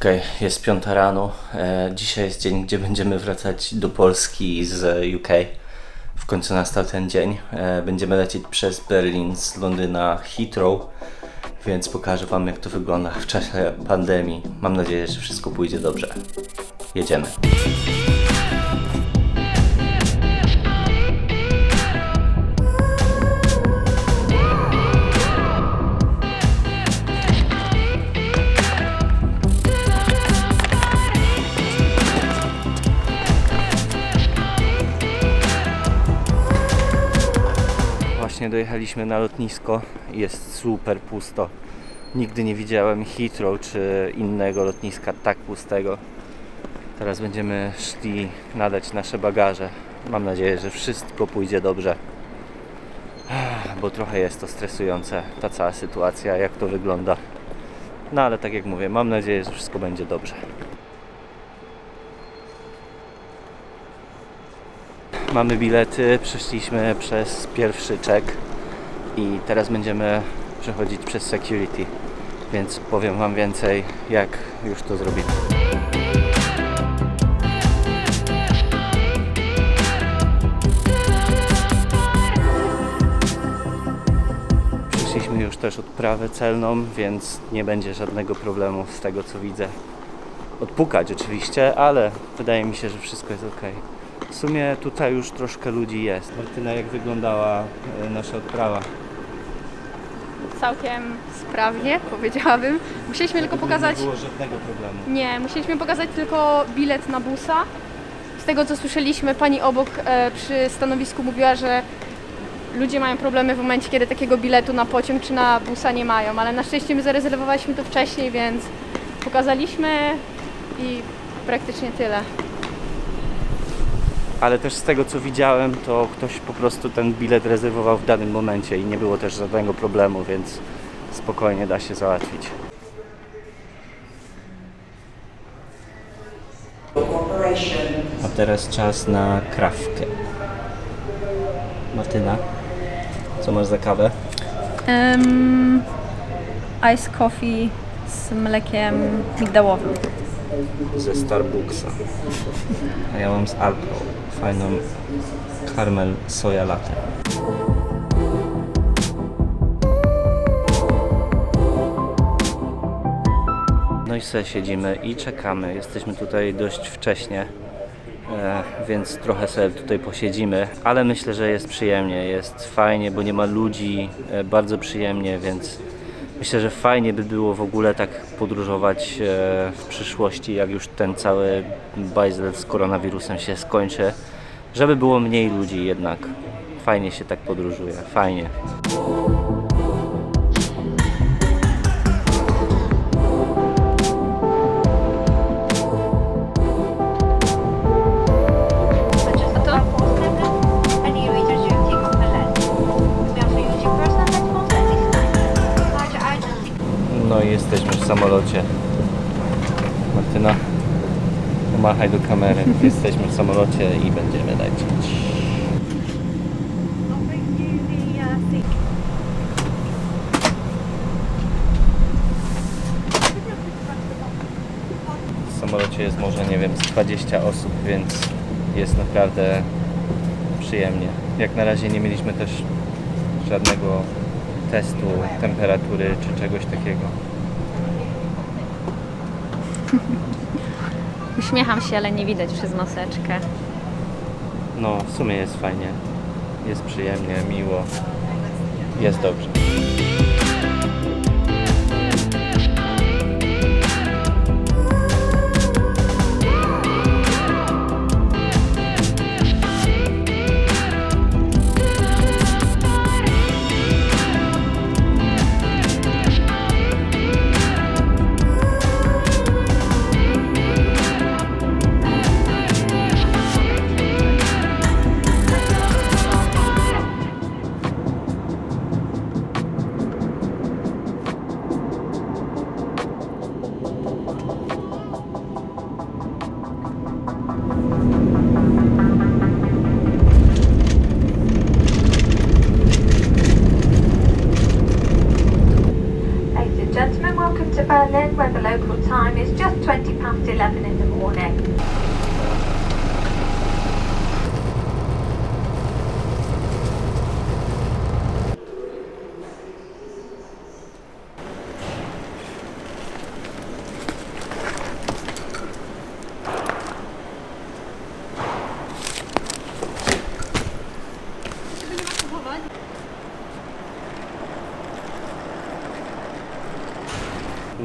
Okej, jest piąta rano. E, dzisiaj jest dzień, gdzie będziemy wracać do Polski z UK. W końcu nastał ten dzień. E, będziemy lecieć przez Berlin z Londyna Heathrow, więc pokażę Wam jak to wygląda w czasie pandemii. Mam nadzieję, że wszystko pójdzie dobrze. Jedziemy. Właśnie dojechaliśmy na lotnisko. Jest super pusto. Nigdy nie widziałem Heathrow czy innego lotniska tak pustego. Teraz będziemy szli nadać nasze bagaże. Mam nadzieję, że wszystko pójdzie dobrze. Bo trochę jest to stresujące, ta cała sytuacja, jak to wygląda. No ale tak jak mówię, mam nadzieję, że wszystko będzie dobrze. Mamy bilety, przeszliśmy przez pierwszy check i teraz będziemy przechodzić przez security, więc powiem Wam więcej, jak już to zrobimy. Przeszliśmy już też odprawę celną, więc nie będzie żadnego problemu z tego co widzę. Odpukać oczywiście, ale wydaje mi się, że wszystko jest ok. W sumie tutaj już troszkę ludzi jest. Martyna, jak wyglądała e, nasza odprawa? Całkiem sprawnie, powiedziałabym. Musieliśmy tylko pokazać. Nie było żadnego problemu. Nie, musieliśmy pokazać tylko bilet na busa. Z tego co słyszeliśmy, pani obok e, przy stanowisku mówiła, że ludzie mają problemy w momencie, kiedy takiego biletu na pociąg czy na busa nie mają, ale na szczęście my zarezerwowaliśmy to wcześniej, więc pokazaliśmy i praktycznie tyle. Ale też z tego co widziałem, to ktoś po prostu ten bilet rezerwował w danym momencie i nie było też żadnego problemu, więc spokojnie da się załatwić. A teraz czas na krawkę. Martyna, co masz za kawę? Um, ice coffee z mlekiem migdałowym. Ze Starbucksa. A ja mam z Alpro fajną caramel soja latte. No i se siedzimy i czekamy. Jesteśmy tutaj dość wcześnie, e, więc trochę sobie tutaj posiedzimy, ale myślę, że jest przyjemnie, jest fajnie, bo nie ma ludzi, e, bardzo przyjemnie, więc myślę, że fajnie by było w ogóle tak podróżować e, w przyszłości, jak już ten cały bajzel z koronawirusem się skończy, żeby było mniej ludzi jednak. Fajnie się tak podróżuje, fajnie. W samolocie. Martyna, pomachaj do kamery. Jesteśmy w samolocie i będziemy lecieć. W samolocie jest może, nie wiem, z 20 osób, więc jest naprawdę przyjemnie. Jak na razie nie mieliśmy też żadnego testu temperatury czy czegoś takiego. Uśmiecham się, ale nie widać przez maseczkę. No, w sumie jest fajnie. Jest przyjemnie, miło. Jest dobrze. After to Lebanon.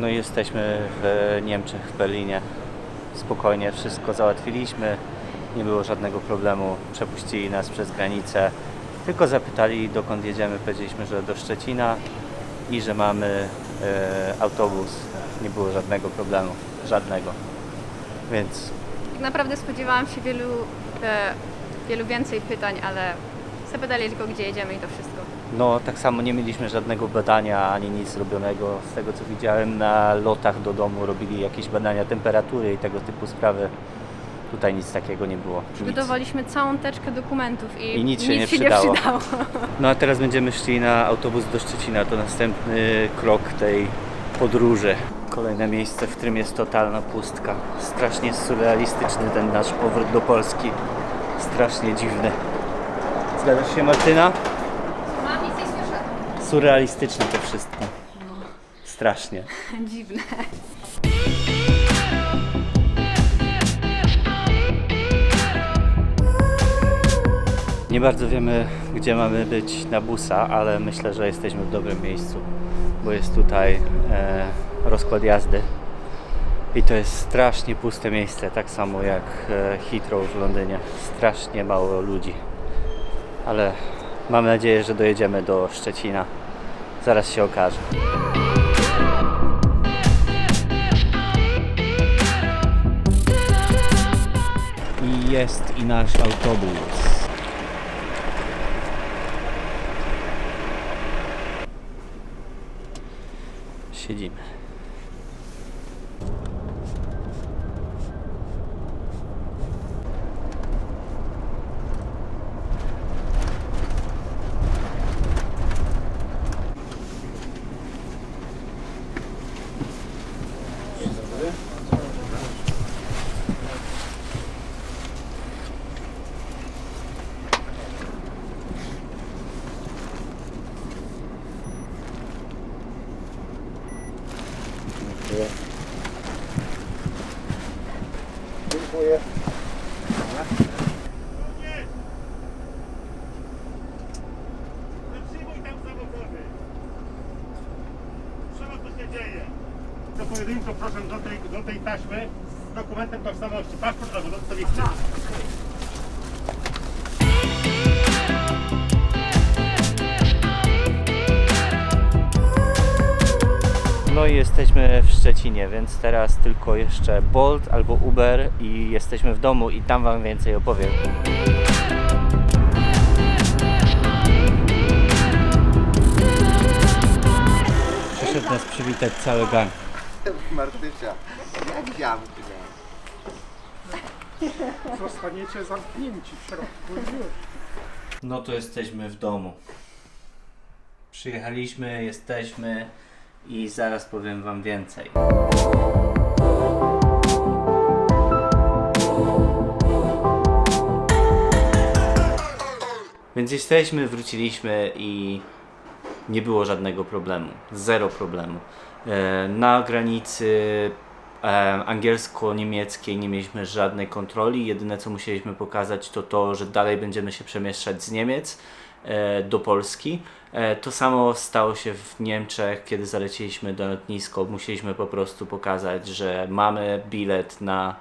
No i jesteśmy w Niemczech, w Berlinie. Spokojnie wszystko załatwiliśmy. Nie było żadnego problemu. Przepuścili nas przez granicę. Tylko zapytali dokąd jedziemy. Powiedzieliśmy, że do Szczecina i że mamy e, autobus. Nie było żadnego problemu. Żadnego. Więc Tak naprawdę spodziewałam się wielu, e, wielu więcej pytań, ale zapytali tylko gdzie jedziemy i to wszystko. No tak samo nie mieliśmy żadnego badania ani nic zrobionego. Z tego co widziałem na lotach do domu robili jakieś badania temperatury i tego typu sprawy. Tutaj nic takiego nie było. Przygotowaliśmy całą teczkę dokumentów i, I nic się nie przydało. przydało. No a teraz będziemy szli na autobus do Szczecina. To następny krok tej podróży. Kolejne miejsce, w którym jest totalna pustka. Strasznie surrealistyczny ten nasz powrót do Polski. Strasznie dziwny. Zgadzasz się Martyna? Mam nic nie słyszę. Surrealistyczne to wszystko. Strasznie. Dziwne. Nie bardzo wiemy, gdzie mamy być na busa, ale myślę, że jesteśmy w dobrym miejscu, bo jest tutaj e, rozkład jazdy. I to jest strasznie puste miejsce, tak samo jak e, Heathrow w Londynie. Strasznie mało ludzi. Ale mam nadzieję, że dojedziemy do Szczecina. Zaraz się okaże. I jest i nasz autobus. Siedzimy. Zatrzymaj jesteśmy w Szczecinie, więc teraz tylko jeszcze Bolt albo Uber i jesteśmy w domu i tam Wam więcej opowiem. Przyszedł nas przywitać cały gang. Martysia, jak jamki Zostaniecie zamknięci w środku już. No to jesteśmy w domu. Przyjechaliśmy, jesteśmy i zaraz powiem Wam więcej. Więc jesteśmy, wróciliśmy i nie było żadnego problemu. Zero problemu. E, Na granicy e, angielsko-niemieckiej nie mieliśmy żadnej kontroli. Jedyne co musieliśmy pokazać to to, że dalej będziemy się przemieszczać z Niemiec e, do Polski. E, To samo stało się w Niemczech, kiedy zaleciliśmy do lotnisko. Musieliśmy po prostu pokazać, że mamy bilet na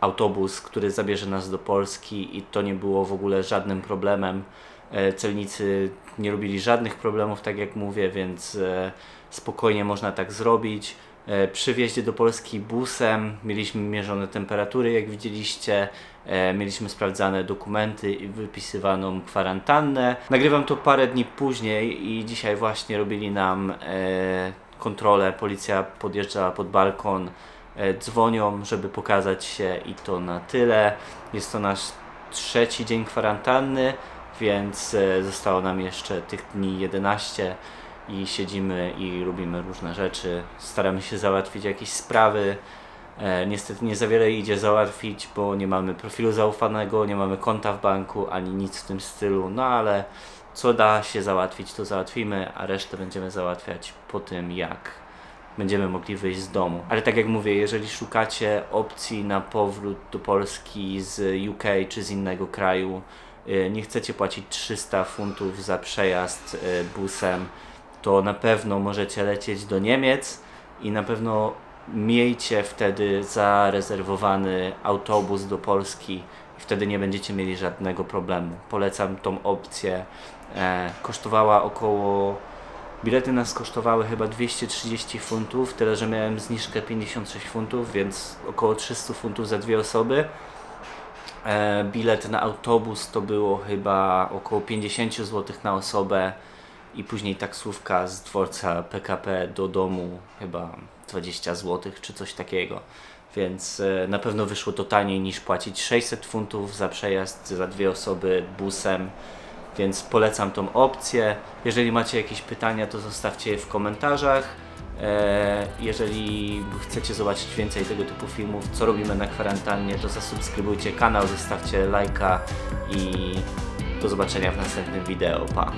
autobus, który zabierze nas do Polski i to nie było w ogóle żadnym problemem. E, Celnicy nie robili żadnych problemów, tak jak mówię, więc e, spokojnie można tak zrobić. E, Przy wjeździe do Polski busem mieliśmy mierzone temperatury, jak widzieliście. E, Mieliśmy sprawdzane dokumenty i wypisywaną kwarantannę. Nagrywam to parę dni później i dzisiaj właśnie robili nam e, kontrolę. Policja podjeżdżała pod balkon dzwonią, żeby pokazać się i to na tyle. Jest to nasz trzeci dzień kwarantanny, więc zostało nam jeszcze tych dni 11 i siedzimy i robimy różne rzeczy. Staramy się załatwić jakieś sprawy. E, niestety nie za wiele idzie załatwić, bo nie mamy profilu zaufanego, nie mamy konta w banku ani nic w tym stylu, no ale co da się załatwić, to załatwimy, a resztę będziemy załatwiać po tym, jak będziemy mogli wyjść z domu. Ale tak jak mówię, jeżeli szukacie opcji na powrót do Polski z UK czy z innego kraju, y, nie chcecie płacić 300 funtów za przejazd y, busem, to na pewno możecie lecieć do Niemiec i na pewno miejcie wtedy zarezerwowany autobus do Polski i wtedy nie będziecie mieli żadnego problemu. Polecam tą opcję. E, kosztowała około Bilety nas kosztowały chyba 230 funtów, tyle że miałem zniżkę 56 funtów, więc około 300 funtów za dwie osoby. E, bilet na autobus to było chyba około 50 zł na osobę i później taksówka z dworca PKP do domu chyba 20 zł czy coś takiego. Więc e, na pewno wyszło to taniej niż płacić 600 funtów za przejazd za dwie osoby busem więc polecam tą opcję. Jeżeli macie jakieś pytania, to zostawcie je w komentarzach. E, Jeżeli chcecie zobaczyć więcej tego typu filmów, co robimy na kwarantannie, to zasubskrybujcie kanał, zostawcie lajka i do zobaczenia w następnym wideo. Pa!